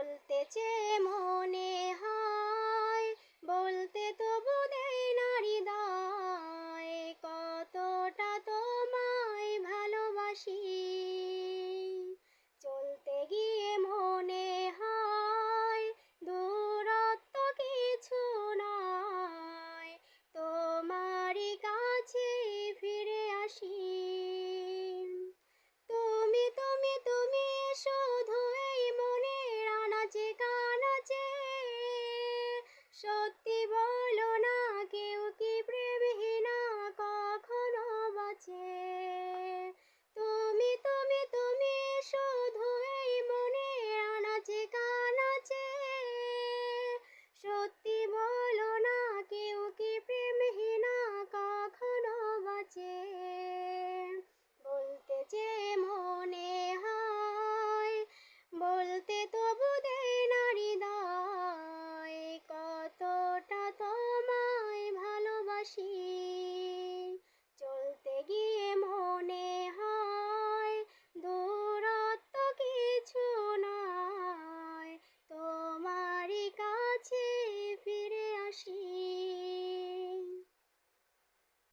বলতেছে মনে সত্যি বলো না